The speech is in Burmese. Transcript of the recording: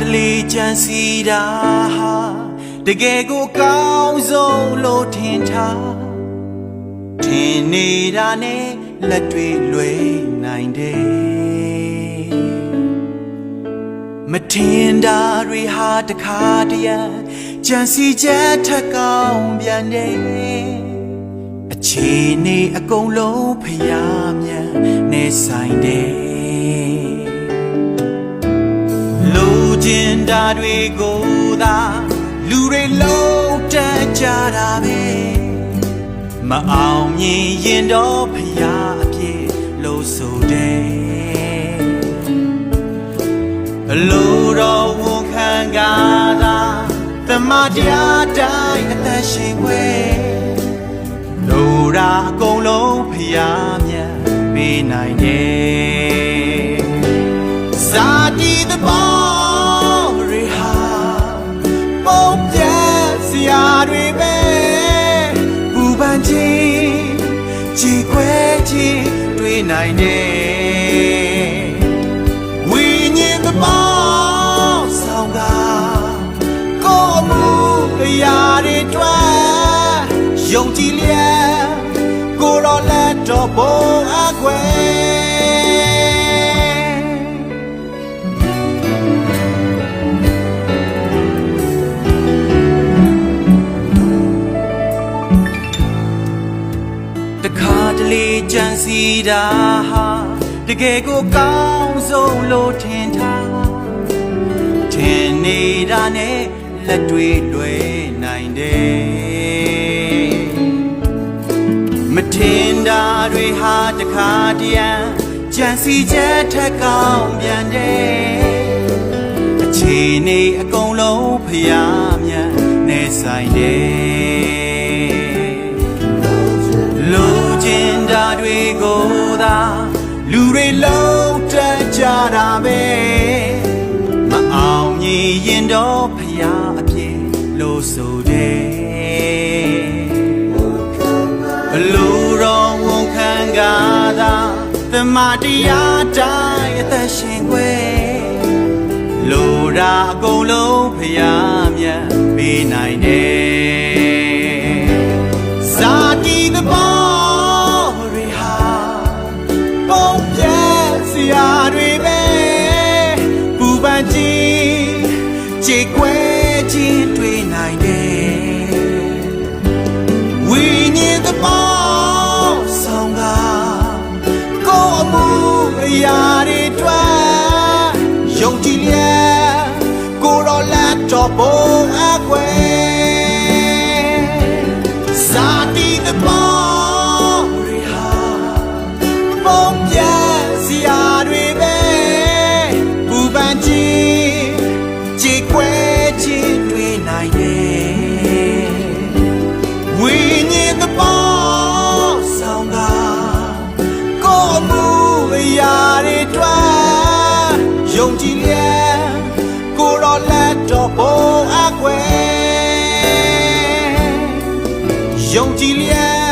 တလေကြံစီတာဟာတကယ်ကိုကောင်းဆုံးလို့ထင်ထားထင်နေတာနဲ့လက်တွေလွယ်နိုင်တယ်မထင်တာတွေဟာတခါတည်းရန်ကြံစီချက်ထက်ကောင်းပြန်တယ်အခြေအနေအကုန်လုံးဖျားမြန်နေဆိုင်တယ် တာတွေကိုသာလူတွေလုံးတက်ကြတာပဲမအောင်မြင်ရင်တော့ဖရာအပြည့်လို့ဆိုတယ်အလိုတော်ဝန်ခံကားသာတမတရားတိုင်းအသက်ရှင်ခွေလိုရာအကုန်လုံးဖရာမြတ်ပေးနိုင်တယ်ဇာတိသဘော ကြည်ခွဲခြင်းတွေ့နိုင်တယ်ဝိညာဉ်သဘောဆောင်ကကိုယ်မှုတရားတွေတွဲယုံကြည်လျက်ကိုယ်တော်လက်တော်ဘုံ လေကြံစီတာဟာတကယ်ကိုကောင်းဆုံးလို့ထင်ထားထင်နေတာနဲ့လက်တွေလွယ်နိုင်တယ်မထင်တာတွေဟာတခါတည်းရန်ကြံစီချက်ထက်ကောင်းပြန်တယ်အခြေအနေအကုန်လုံးဖျားမြန်နေဆိုင်တယ် က်ကြတာပဲမအောင်မြင်ရင်တော့ဖျားအပြည့်လို့ဆိုတယ်ဘလို့တော့ဝန်ခံကားသာသမာတရားတိုင်းအသက်ရှင်ခွေလိုရာအကုန်လုံးဖျားမြတ်ပေးနိုင်တယ် ကြေကွဲခြင်းတွေ့နိုင်တယ်ဝိညာဉ်သဘောဆောင်ကကိုယ်အမှုအရာတွေတွဲယုံကြည်လျက်ကိုယ်တော်လက်တော်ဘုံအကွယ်ဇာတိသဘော ကြည်လျက်ကိုယ်တော်လက်တော်ဘုံအကွယ်ယုံကြည်လျက်